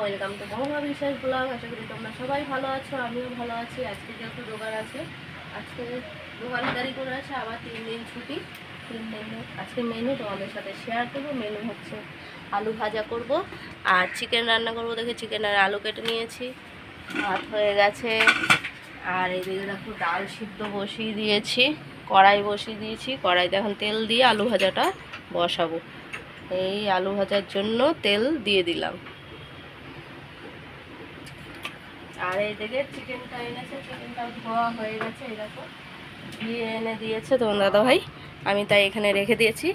Welcome to মহা বিশ্বাস blog আশা করি তোমরা সবাই ভালো আছো, আমিও ভালো আছি, আজকে যেহেতু রোগার আছে, আজকে দোকানদারি করে আছে, আবার তিন দিন ছুটি, তিন দিন আজকে মেনু তোমাদের সাথে শেয়ার করব। মেনু হচ্ছে আলু ভাজা করব, আর চিকেন রান্না করব। দেখে চিকেন আর আলু কেটে নিয়েছি, ভাত হয়ে গেছে, আর এদিকে দেখো ডাল সিদ্ধ বসিয়ে দিয়েছি, কড়াই বসিয়ে দিয়েছি, কড়াইতে এখন তেল দিয়ে আলু ভাজাটা বসাবো। এই আলু ভাজার জন্য তেল দিয়ে দিলাম। আর এই দিকে চিকেনটা এনেছে চিকেনটা ধোয়া হয়ে গেছে দেখো। দিয়ে এনে দিয়েছে তোমার দাদা ভাই আমি তাই এখানে রেখে দিয়েছি।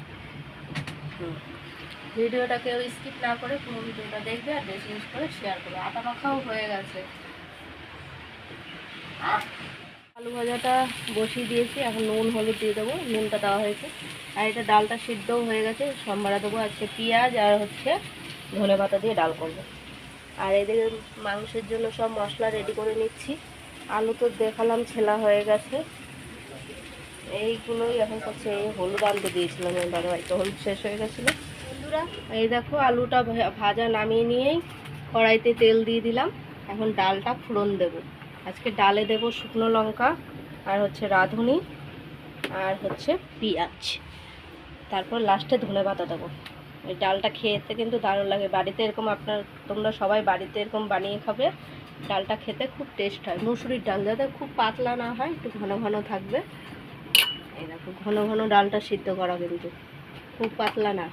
ভিডিওটা কেউ স্কিপ না করে পুরো ভিডিওটা দেখবে আর বেশি বেশি করে শেয়ার করবে। আটা মাখাও হয়ে গেছে। আলু ভাজাটা বসিয়ে দিয়েছি। এখন নুন, হলুদ দিয়ে দেবো। নুনটা দেওয়া হয়েছে। আর এটা ডালটা সিদ্ধও হয়ে গেছে। সম্বারা দেবো আজকে পেঁয়াজ আর হচ্ছে ধনে পাতা দিয়ে ডাল করব। আর এদিকে মাংসের জন্য সব মশলা রেডি করে নিচ্ছি। আলু তো দেখালাম ছেলা হয়ে গেছে। এইগুলোই এখন করছে এই হলুদ আনতে দিয়েছিলাম আমার দাদা ভাই তো হলুদ শেষ হয়ে গেছিল। বন্ধুরা এই দেখো আলুটা ভা- ভাজা নামিয়ে নিয়েই কড়াইতে তেল দিয়ে দিলাম। এখন ডালটা ফোড়ন দেবো। আজকে ডালে দেবো শুকনো লঙ্কা আর হচ্ছে রাঁধুনি আর হচ্ছে পেঁয়াজ। তারপর লাস্টে ধনে পাতা দেবো। এই ডালটা খেতে কিন্তু দারুণ লাগে। বাড়িতে এরকম আপনার তোমরা সবাই বাড়িতে এরকম বানিয়ে খাবে। ডালটা খেতে খুব টেস্ট হয়। মুসুরির ডাল যাতে খুব পাতলা না হয় একটু ঘন ঘন থাকবে। দেখো ঘন ঘন ডালটা সিদ্ধ করা কিন্তু। খুব পাতলা না।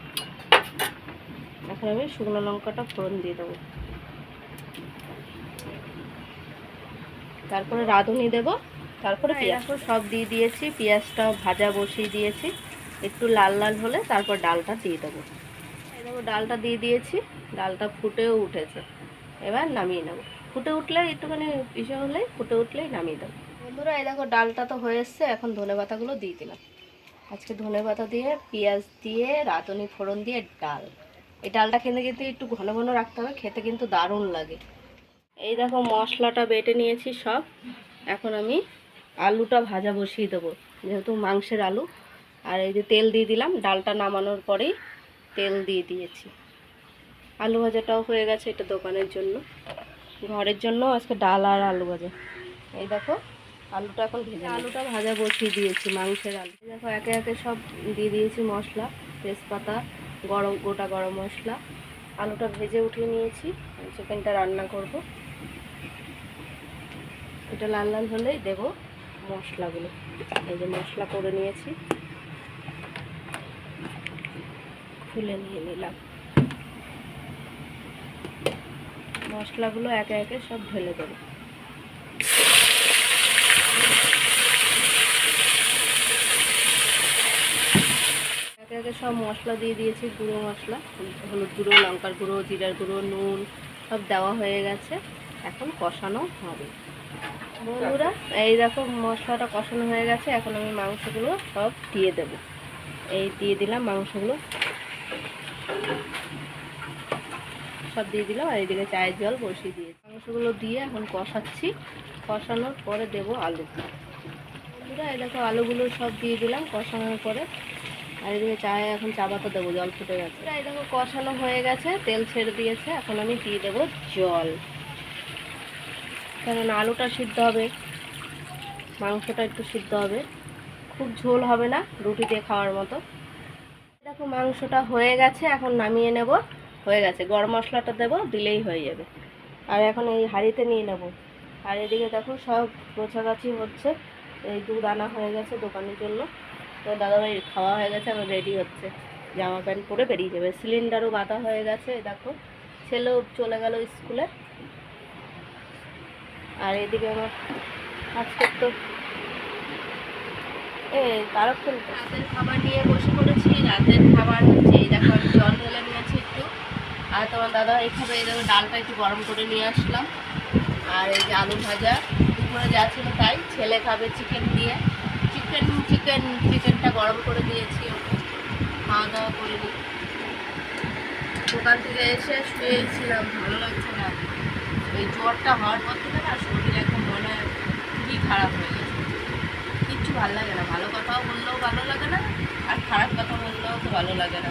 এখন আমি শুকনো লঙ্কাটা ফোড়ন দিয়ে দেবো। তারপরে রাঁধুনি দেব। তারপরে পেঁয়াজ। সব দিয়ে দিয়েছি পেঁয়াজটা ভাজা বসিয়ে দিয়েছি। একটু লাল লাল হলে তারপর ডালটা দিয়ে দেবো। ডালটা দিয়ে দিয়েছি, ডালটা ফুটেও উঠেছে। এবার নামিয়ে নেব। ফুটে উঠলে একটুখানি ইসে হলেই ফুটে উঠলেই নামিয়ে দেবো। বন্ধুরা, এই দেখো ডালটা তো হয়ে এসছে, এখন ধনে পাতাগুলো দিয়ে দিলাম। আজকে ধনে পাতা দিয়ে, পেঁয়াজ দিয়ে, রাঁধুনি ফোড়ন দিয়ে ডাল। এই ডালটা খেতে কিন্তু একটু ঘন ঘন রাখতে হবে, খেতে কিন্তু দারুণ লাগে। এই দেখো মশলাটা বেটে নিয়েছি সব। এখন আমি আলুটা ভাজা বসিয়ে দেবো, যেহেতু মাংসের আলু। আর এই যে তেল দিয়ে দিলাম, ডালটা নামানোর পরেই তেল দিয়ে দিয়েছি। আলু ভাজাটাও হয়ে গেছে এটা দোকানের জন্য। ঘরের জন্য আজকে ডাল আর আলু ভাজা। এই দেখো, আলুটা এখন ভেজে আলুটা ভাজা বসিয়ে দিয়েছি, মাংসের আলু। দেখো, একে একে সব দিয়ে দিয়েছি মশলা, তেজপাতা, গরম, গোটা গরম মশলা। আলুটা ভেজে উঠিয়ে নিয়েছি চিকেনটা রান্না করব। এটা লাল লাল হলেই দেবো মশলাগুলো। এই যে মশলা করে নিয়েছি। খুলে নিয়ে নিলাম। মশলাগুলো একে একে সব ঢেলে দেবো। একে একে সব মশলা দিয়ে দিয়েছি, গুঁড়ো মশলা, হলুদ গুঁড়ো, লঙ্কার গুঁড়ো, জিরার গুঁড়ো, নুন, সব দেওয়া হয়ে গেছে। এখন কষানো হবে। বন্ধুরা, এই দেখো মশলাটা কষানো হয়ে গেছে। এখন আমি মাংসগুলো সব দিয়ে দেবো। এই দিয়ে দিলাম মাংসগুলো। সব দিয়ে দিলাম আর এদিকে চায়ের জল বসিয়ে দিয়ে মাংসগুলো দিয়ে এখন কষাচ্ছি। কষানোর পরে দেবো আলু। বন্ধুরা, এই দেখো আলুগুলো সব দিয়ে দিলাম কষানোর পরে। আর এদিকে চায়ে এখন চা পাতা দেবো, জল ফুটে গেছে। এই দেখো কষানো হয়ে গেছে, তেল ছেড়ে দিয়েছে। এখন আমি দিয়ে দেবো জল। কারণ আলুটা সিদ্ধ হবে, মাংসটা একটু সিদ্ধ হবে। খুব ঝোল হবে না, রুটি দিয়ে খাওয়ার মতো। দেখো মাংসটা হয়ে গেছে, এখন নামিয়ে নেব। হয়ে গেছে। গরম মশলাটা দেবো, দিলেই হয়ে যাবে। আর এখন এই হাঁড়িতে নিয়ে নেব। আর এদিকে দেখো সব গোছাগাছি হচ্ছে। এই দুধ আনা হয়ে গেছে দোকানের জন্য। তো দাদাভাই খাওয়া হয়ে গেছে আমার রেডি হচ্ছে। জামা প্যান্ট পরে বেরিয়ে যাবে। সিলিন্ডারও বাঁধা হয়ে গেছে দেখো। ছেলেও চলে গেল স্কুলে। আর এদিকে আমার আজকে তো এ রাতের খাবার নিয়ে বসে পড়েছি, রাতের খাবার হচ্ছে এই দেখো জল একটু আর তোমার দাদা এই খাবে এই দেখো ডালটা একটু গরম করে নিয়ে আসলাম। আর এই যে আলু ভাজা, দুপুরে যা ছিল তাই ছেলে খাবে চিকেন দিয়ে। চিকেন চিকেন চিকেনটা গরম করে দিয়েছি খাওয়া দাওয়া করিনি দোকান থেকে এসে শুয়েছিলাম, ভালো লাগছে না। ওই জ্বরটা হওয়ার পর থেকে না শরীর একদম মনে খুবই খারাপ হয়ে গেছে। কিচ্ছু ভালো লাগে না। ভালো কথাও বললেও ভালো লাগে না, আর খারাপ কথা বললেও তো ভালো লাগে না।